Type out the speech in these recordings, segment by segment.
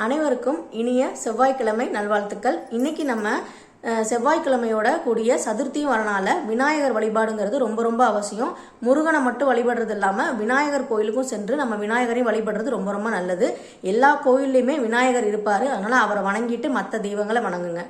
அனைவருக்கும் இனிய செவ்வாய்க்கிழமை நல்வாழ்த்துக்கள். இன்னைக்கு நம்ம செவ்வாய்க்கிழமையோட கூடிய சதுர்த்தியும் வரனால விநாயகர் வழிபாடுங்கிறது ரொம்ப ரொம்ப அவசியம். முருகனை மட்டும் வழிபடுறது இல்லாமல் விநாயகர் கோயிலுக்கும் சென்று நம்ம விநாயகரையும் வழிபடுறது ரொம்ப ரொம்ப நல்லது. எல்லா கோயில்லையுமே விநாயகர் இருப்பார். அதனால் அவரை வணங்கிட்டு மற்ற தெய்வங்களை வணங்குங்க.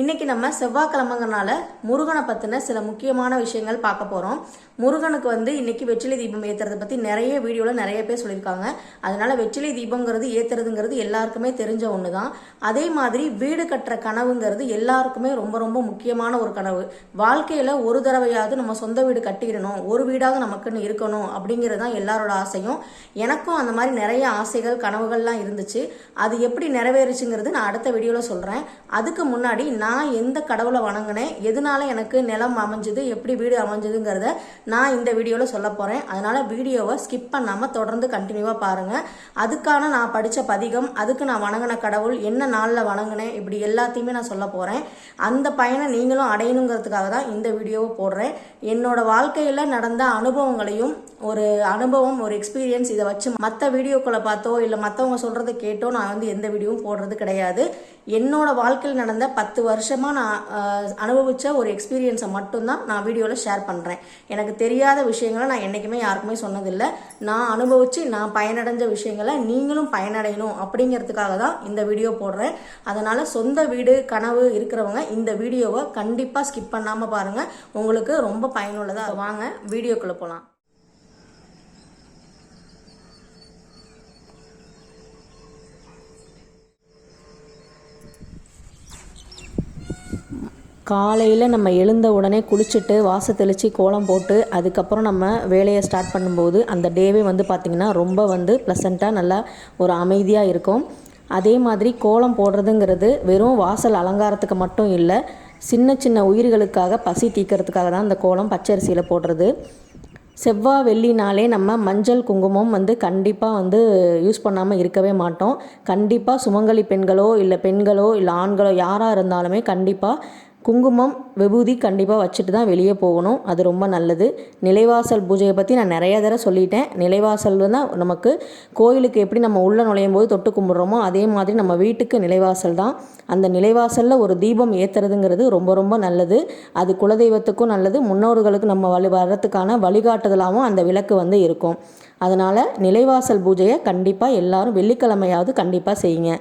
இன்னைக்கு நம்ம செவ்வாய்க்கிழமைங்கனால முருகனை பற்றின சில முக்கியமான விஷயங்கள் பார்க்க போகிறோம் முருகனுக்கு வந்து இன்னைக்கு வெற்றிலை தீபம் ஏற்றுறதை பற்றி நிறைய வீடியோவில் நிறைய பேர் சொல்லியிருக்காங்க. அதனால வெற்றிலை தீபங்கிறது ஏற்றுறதுங்கிறது எல்லாருக்குமே தெரிஞ்ச ஒன்று தான் அதே மாதிரி வீடு கட்டுற கனவுங்கிறது எல்லாருக்குமே ரொம்ப ரொம்ப முக்கியமான ஒரு கனவு. வாழ்க்கையில் ஒரு தடவையாவது நம்ம சொந்த வீடு கட்டிடணும் ஒரு வீடாக நமக்குன்னு இருக்கணும் அப்படிங்கிறது தான் எல்லாரோட ஆசையும். எனக்கும் அந்த மாதிரி நிறைய ஆசைகள் கனவுகள்லாம் இருந்துச்சு. அது எப்படி நிறைவேறுச்சுங்கிறது நான் அடுத்த வீடியோவில் சொல்கிறேன் அதுக்கு முன்னாடி நான் நான் எந்த கடவுளை வணங்கினேன்? எதனால எனக்கு நிலம் அமைஞ்சது? எப்படி வீடு அமைஞ்சதுங்கிறத நான் இந்த வீடியோவில் சொல்ல போகிறேன் அதனால் வீடியோவை ஸ்கிப் பண்ணாமல் தொடர்ந்து கண்டினியூவாக பாருங்கள் அதுக்கான நான் படித்த பதிகம் அதுக்கு நான் வணங்கின கடவுள் என்ன நாளில் வணங்கினேன் இப்படி எல்லாத்தையுமே நான் சொல்ல போகிறேன் அந்த பயனை நீங்களும் அடையணுங்கிறதுக்காக தான் இந்த வீடியோவை போடுறேன். என்னோட வாழ்க்கையில் நடந்த அனுபவங்களையும் ஒரு அனுபவம் ஒரு எக்ஸ்பீரியன்ஸ் இதை வச்சு மற்ற வீடியோக்களை பார்த்தோ இல்லை மற்றவங்க சொல்கிறத கேட்டோ நான் வந்து எந்த வீடியோவும் போடுறது கிடையாது. என்னோட வாழ்க்கையில் நடந்த பத்து வருஷமாக நான் அனுபவித்த ஒரு எக்ஸ்பீரியன்ஸை மட்டும்தான் நான் வீடியோவில் ஷேர் பண்ணுறேன் எனக்கு தெரியாத விஷயங்களை நான் என்றைக்குமே யாருக்குமே சொன்னதில்லை. நான் அனுபவித்து நான் பயனடைஞ்ச விஷயங்களை நீங்களும் பயனடையணும் அப்படிங்கிறதுக்காக தான் இந்த வீடியோ போடுறேன். அதனால் சொந்த வீடு கனவு இருக்கிறவங்க இந்த வீடியோவை கண்டிப்பாக ஸ்கிப் பண்ணாமல் பாருங்கள் உங்களுக்கு ரொம்ப பயனுள்ளதாக வாங்க வீடியோக்குள்ளே போகலாம் காலையில் நம்ம எழுந்த உடனே குளிச்சுட்டு வாச தெளித்து கோலம் போட்டு அதுக்கப்புறம் நம்ம வேலையை ஸ்டார்ட் பண்ணும்போது அந்த டேவே வந்து பார்த்திங்கன்னா ரொம்ப வந்து ப்ளசண்ட்டாக நல்லா ஒரு அமைதியாக இருக்கும். அதே மாதிரி கோலம் போடுறதுங்கிறது வெறும் வாசல் அலங்காரத்துக்கு மட்டும் இல்லை சின்ன சின்ன உயிர்களுக்காக பசி தீக்கிறதுக்காக தான் அந்த கோலம் பச்சரிசியில் போடுறது. செவ்வாய் வெள்ளினாலே நம்ம மஞ்சள் குங்குமம் வந்து கண்டிப்பாக வந்து யூஸ் பண்ணாமல் இருக்கவே மாட்டோம். கண்டிப்பாக சுமங்கலி பெண்களோ இல்லை பெண்களோ இல்லை ஆண்களோ யாராக இருந்தாலுமே கண்டிப்பாக குங்குமம் விபூதி கண்டிப்பாக வச்சுட்டு தான் வெளியே போகணும். அது ரொம்ப நல்லது. நிலைவாசல் பூஜையை பற்றி நான் நிறைய தடவை சொல்லிட்டேன். நிலைவாசல் தான் நமக்கு கோயிலுக்கு எப்படி நம்ம உள்ளே நுழையும் போது தொட்டு கும்பிட்றோமோ அதே மாதிரி நம்ம வீட்டுக்கு நிலைவாசல் தான். அந்த நிலைவாசலில் ஒரு தீபம் ஏற்றுறதுங்கிறது ரொம்ப ரொம்ப நல்லது. அது குலதெய்வத்துக்கும் நல்லது. முன்னோர்களுக்கு நம்ம வழி வர்றதுக்கான வழிகாட்டுதலாகவும் அந்த விளக்கு வந்து இருக்கும். அதனால் நிலைவாசல் பூஜையை கண்டிப்பாக எல்லாரும் வெள்ளிக்கிழமையாவது கண்டிப்பாக செய்யுங்க.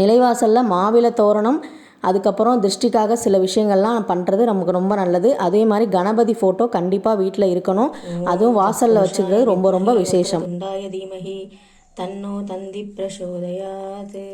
நிலைவாசலில் மாவிள தோரணம் அதுக்கப்புறம் திருஷ்டிக்காக சில விஷயங்கள்லாம் பண்ணுறது நமக்கு ரொம்ப நல்லது. அதே மாதிரி கணபதி ஃபோட்டோ கண்டிப்பாக வீட்டில் இருக்கணும். அதுவும் வாசலில் வச்சுக்கிறது ரொம்ப ரொம்ப விசேஷம். தன்னோ தந்தி பிரசோதயாது.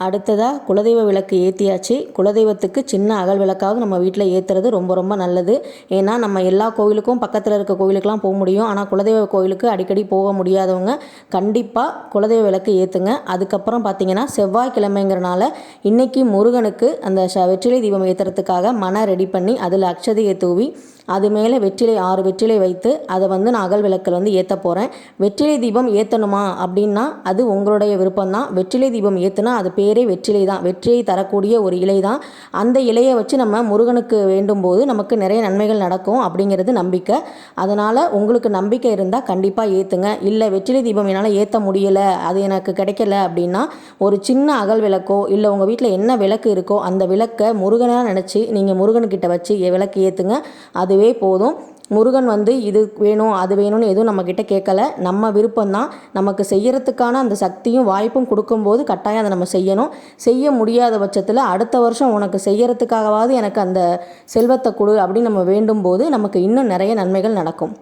அடுத்ததாக குலதெய்வ விளக்கு ஏற்றியாச்சு குலதெய்வத்துக்கு சின்ன அகல் விளக்காக நம்ம வீட்டில் ஏற்றுறது ரொம்ப ரொம்ப நல்லது. ஏன்னா நம்ம எல்லா கோவிலுக்கும் பக்கத்தில் இருக்க கோவிலுக்கெலாம் போக முடியும். ஆனால் குலதெய்வ கோவிலுக்கு அடிக்கடி போக முடியாதவங்க கண்டிப்பாக குலதெய்வ விளக்கு ஏற்றுங்க அதுக்கப்புறம் பார்த்திங்கன்னா செவ்வாய்க்கிழமைங்கிறனால இன்றைக்கி முருகனுக்கு அந்த ச- வெற்றிலை தீபம் ஏற்றுறதுக்காக மனை ரெடி பண்ணி அதில் அக்ஷதையை தூவி அது மேலே வெற்றிலை ஆறு வெற்றிலை வைத்து அதை வந்து நான் அகல் விளக்கில் வந்து ஏற்ற போகிறேன் வெற்றிலை தீபம் ஏற்றணுமா அப்படின்னா அது உங்களுடைய விருப்பம்தான். வெற்றிலை தீபம் ஏற்றுனா அது பேரே வெற்றிலை தான். வெற்றியை தரக்கூடிய ஒரு இலை தான். அந்த இலையை வச்சு நம்ம முருகனுக்கு வேண்டும் போது நமக்கு நிறைய நன்மைகள் நடக்கும் அப்படிங்கிறது நம்பிக்கை. அதனால் உங்களுக்கு நம்பிக்கை இருந்தால் கண்டிப்பாக ஏற்றுங்க இல்லை வெற்றிலை தீபம் என்னால் ஏற்ற முடியலை அது எனக்கு கிடைக்கல அப்படின்னா ஒரு சின்ன அகல் விளக்கோ இல்லை உங்கள் வீட்டில் என்ன விளக்கு இருக்கோ அந்த விளக்கை முருகனாக நினச்சி நீங்கள் முருகன்கிட்ட வச்சு விளக்கு ஏற்றுங்க அதுவே போதும். முருகன் வந்து இது வேணும் அது வேணும்னு எதுவும் நம்மக்கிட்ட கேட்கல. நம்ம விருப்பம்தான். நமக்கு செய்கிறதுக்கான அந்த சக்தியும் வாய்ப்பும் கொடுக்கும்போது கட்டாயம் அதை நம்ம செய்யணும். செய்ய முடியாத பட்சத்தில் அடுத்த வருஷம் உனக்கு செய்கிறதுக்காகவாவது எனக்கு அந்த செல்வத்தை கொடு அப்படின்னு நம்ம வேண்டும் போது நமக்கு இன்னும் நிறைய நன்மைகள் நடக்கும்.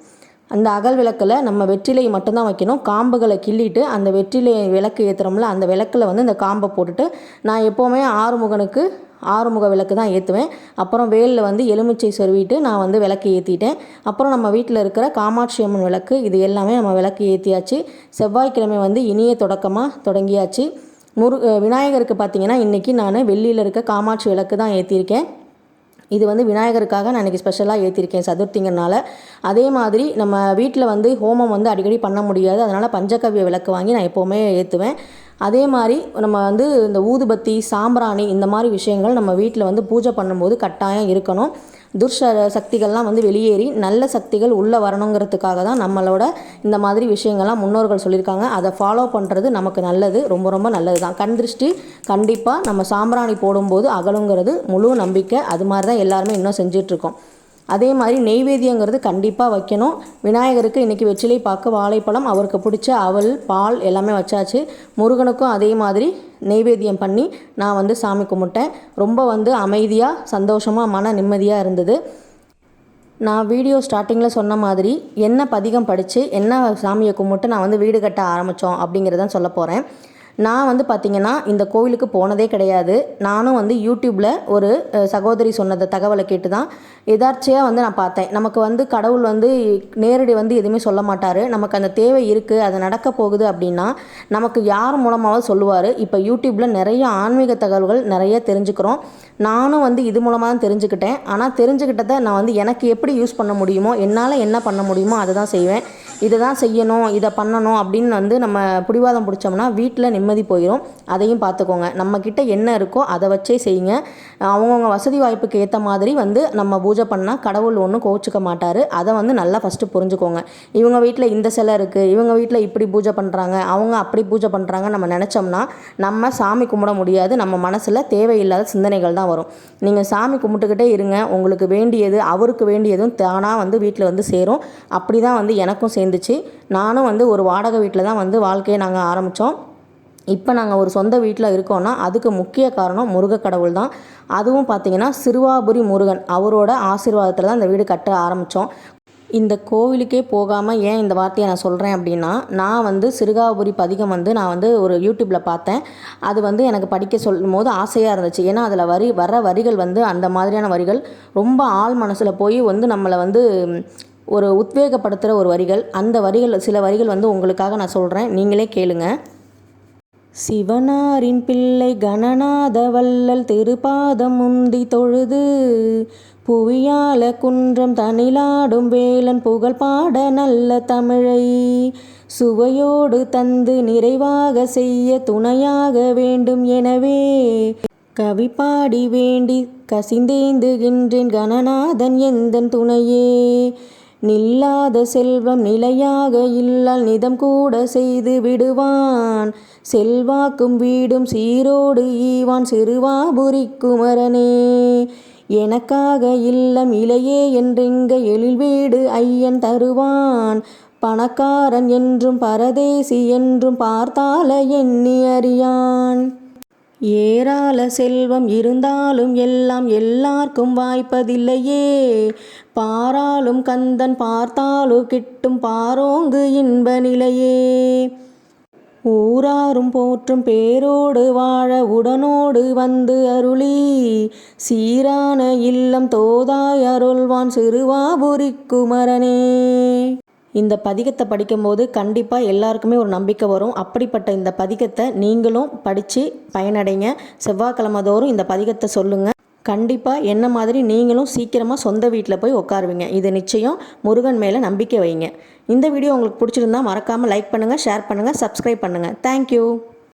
அந்த அகல் விளக்கில் நம்ம வெற்றிலை மட்டும்தான் வைக்கணும். காம்புகளை கிள்ளிட்டு அந்த வெற்றிலை விளக்கு ஏற்றுறோம்ல அந்த விளக்கில் வந்து இந்த காம்பை போட்டுட்டு நான் எப்போவுமே ஆறுமுகனுக்கு ஆறுமுக விளக்கு தான் ஏற்றுவேன் அப்புறம் வேலில் வந்து எலுமிச்சை சொருவிட்டு நான் வந்து விளக்கு ஏற்றிட்டேன் அப்புறம் நம்ம வீட்டில் இருக்கிற காமாட்சி அம்மன் விளக்கு இது எல்லாமே நம்ம விளக்கு ஏற்றியாச்சு செவ்வாய்க்கிழமை வந்து இனிய தொடக்கமாக தொடங்கியாச்சு. முரு விநாயகருக்கு பார்த்தீங்கன்னா இன்றைக்கி நான் வெள்ளியில் இருக்க காமாட்சி விளக்கு தான் ஏற்றிருக்கேன் இது வந்து விநாயகருக்காக நான் இன்றைக்கி ஸ்பெஷலாக ஏற்றிருக்கேன் சதுர்த்திங்கிறனால. அதே மாதிரி நம்ம வீட்டில் வந்து ஹோமம் வந்து அடிக்கடி பண்ண முடியாது. அதனால் பஞ்சகவ்ய விளக்கு வாங்கி நான் எப்போவுமே ஏற்றுவேன் அதே மாதிரி நம்ம வந்து இந்த ஊதுபத்தி சாம்பிராணி இந்த மாதிரி விஷயங்கள் நம்ம வீட்டில் வந்து பூஜை பண்ணும்போது கட்டாயம் இருக்கணும். துர்ஷ சக்திகள்லாம் வந்து வெளியேறி நல்ல சக்திகள் உள்ளே வரணுங்கிறதுக்காக தான் நம்மளோட இந்த மாதிரி விஷயங்கள்லாம் முன்னோர்கள் சொல்லியிருக்காங்க. அதை ஃபாலோ பண்ணுறது நமக்கு நல்லது ரொம்ப ரொம்ப நல்லது தான். கண் திருஷ்டி கண்டிப்பாக நம்ம சாம்பிராணி போடும்போது அகலுங்கிறது முழு நம்பிக்கை. அது மாதிரி தான் எல்லாருமே இன்னும் செஞ்சிட்ருக்கோம். அதே மாதிரி நெய்வேத்தியங்கிறது கண்டிப்பாக வைக்கணும். விநாயகருக்கு இன்றைக்கி வெற்றிலை பாக்கு வாழைப்பழம் அவருக்கு பிடிச்ச அவல் பால் எல்லாமே வச்சாச்சு. முருகனுக்கும் அதே மாதிரி நெய்வேத்தியம் பண்ணி நான் வந்து சாமி கும்பிட்டேன். ரொம்ப வந்து அமைதியாக சந்தோஷமாக மன நிம்மதியாக இருந்தது. நான் வீடியோ ஸ்டார்டிங்கில் சொன்ன மாதிரி என்ன பதிகம் படித்து என்ன சாமியை கும்பிட்டு நான் வந்து வீடு கட்ட ஆரம்பித்தோம் அப்படிங்கிறதான் சொல்ல போகிறேன் நான் வந்து பார்த்திங்கன்னா இந்த கோவிலுக்கு போனதே கிடையாது. நானும் வந்து யூடியூப்பில் ஒரு சகோதரி சொன்னதை தகவலை கேட்டு தான் எதார்ச்சியாக வந்து நான் பார்த்தேன். நமக்கு வந்து கடவுள் வந்து நேரடி வந்து எதுவுமே சொல்ல மாட்டார். நமக்கு அந்த தேவை இருக்குது அது நடக்க போகுது அப்படின்னா நமக்கு யார் மூலமாவது சொல்லுவார். இப்போ யூடியூப்பில் நிறைய ஆன்மீக தகவல்கள் நிறைய தெரிஞ்சுக்கிறோம். நானும் வந்து இது மூலமாக தான் தெரிஞ்சுக்கிட்டேன். ஆனால் தெரிஞ்சுக்கிட்டதை நான் வந்து எனக்கு எப்படி யூஸ் பண்ண முடியுமோ என்னால் என்ன பண்ண முடியுமோ அதை தான் செய்வேன். இதை தான் செய்யணும் இதை பண்ணணும் அப்படின்னு வந்து நம்ம பிடிவாதம் பிடிச்சோம்னா வீட்டில் நிம்மதி போயிடும் அதையும் பார்த்துக்கோங்க. நம்மக்கிட்ட என்ன இருக்கோ அதை வச்சே செய்யுங்க. அவங்கவுங்க வசதி வாய்ப்புக்கு ஏற்ற மாதிரி வந்து நம்ம பூஜை பண்ணால் கடவுள் ஒன்றும் கோவிச்சுக்க மாட்டார். அதை வந்து நல்லா ஃபஸ்ட்டு புரிஞ்சுக்கோங்க. இவங்க வீட்டில் இந்த சிலை இருக்குது இவங்க வீட்டில் இப்படி பூஜை பண்ணுறாங்க அவங்க அப்படி பூஜை பண்ணுறாங்க நம்ம நினச்சோம்னா நம்ம சாமி கும்பிட முடியாது. நம்ம மனசில் தேவையில்லாத சிந்தனைகள் தான் வரும். நீங்கள் சாமி கும்பிட்டுக்கிட்டே இருங்க. உங்களுக்கு வேண்டியது அவருக்கு வேண்டியதும் தானாக வந்து வீட்டில் வந்து சேரும். அப்படி தான் வந்து எனக்கும் சேர்ந்து இருந்துச்சு. நானும் வந்து ஒரு வாடகை வீட்டில் தான் வந்து வாழ்க்கையை நாங்கள் ஆரம்பித்தோம். இப்போ நாங்கள் ஒரு சொந்த வீட்டில் இருக்கோன்னா அதுக்கு முக்கிய காரணம் முருகக் கடவுள் தான். அதுவும் பார்த்திங்கன்னா சிறுவாபுரி முருகன் அவரோட ஆசீர்வாதத்தில் தான் இந்த வீடு கட்ட ஆரம்பித்தோம். இந்த கோவிலுக்கே போகாமல் ஏன் இந்த வார்த்தையை நான் சொல்கிறேன் அப்படின்னா நான் வந்து சிறுகாபுரி பதிகம் வந்து நான் வந்து ஒரு யூடியூப்பில் பார்த்தேன். அது வந்து எனக்கு படிக்க சொல்லும் போது ஆசையாக இருந்துச்சு. ஏன்னா அதில் வரி வர வரிகள் வந்து அந்த மாதிரியான வரிகள் ரொம்ப ஆள் மனசில் போய் வந்து நம்மளை வந்து ஒரு உத்வேகப்படுத்துகிற ஒரு வரிகள். அந்த வரிகள் சில வரிகள் வந்து உங்களுக்காக நான் சொல்கிறேன் நீங்களே கேளுங்க. சிவனாரின் பிள்ளை கணநாத வல்லல் திருப்பாதம் முந்தி தொழுது. புவியால குன்றம் தனிலாடும் வேலன் புகழ் பாட நல்ல தமிழை. சுவையோடு தந்து நிறைவாக செய்ய துணையாக வேண்டும் எனவே. கவி பாடி வேண்டி கசிந்தேந்துகின்றேன் கணநாதன் எந்தன் துணையே. நில்லாத செல்வம் நிலையாக இல்லால் நிதம் கூட செய்து விடுவான். செல்வாக்கும் வீடும் சீரோடு ஈவான் சிறுவாபுரி குமரனே. எனக்காக இல்லம் இலையே என்றெங்க எழில் வீடு ஐயன் தருவான். பணக்காரன் என்றும் பரதேசி என்றும் பார்த்தால எண்ணி அறியான். ஏராள செல்வம் இருந்தாலும் எல்லாம் எல்லார்க்கும் வாய்ப்பதில்லையே. பாராலும் கந்தன் பார்த்தாலும் கிட்டும் பாரோங்கு இன்ப நிலையே. ஊராரும் போற்றும் பேரோடு வாழ உடனோடு வந்து அருளி. சீரான இல்லம் தோதாய் அருள்வான் சிறுவாபுரி குமரனே இந்த பதிகத்தை படிக்கும்போது கண்டிப்பாக எல்லாருக்குமே ஒரு நம்பிக்கை வரும். அப்படிப்பட்ட இந்த பதிகத்தை நீங்களும் படித்து பயனடைங்க. செவ்வாய்க்கிழமை தோறும் இந்த பதிகத்தை சொல்லுங்கள் கண்டிப்பாக என்ன மாதிரி நீங்களும் சீக்கிரமாக சொந்த வீட்டில் போய் உட்காருவீங்க. இது நிச்சயம் முருகன் மேலே நம்பிக்கை வைங்க. இந்த வீடியோ உங்களுக்கு பிடிச்சிருந்தா மறக்காமல் லைக் பண்ணுங்கள் ஷேர் பண்ணுங்கள் சப்ஸ்கிரைப் பண்ணுங்கள் தேங்க்யூ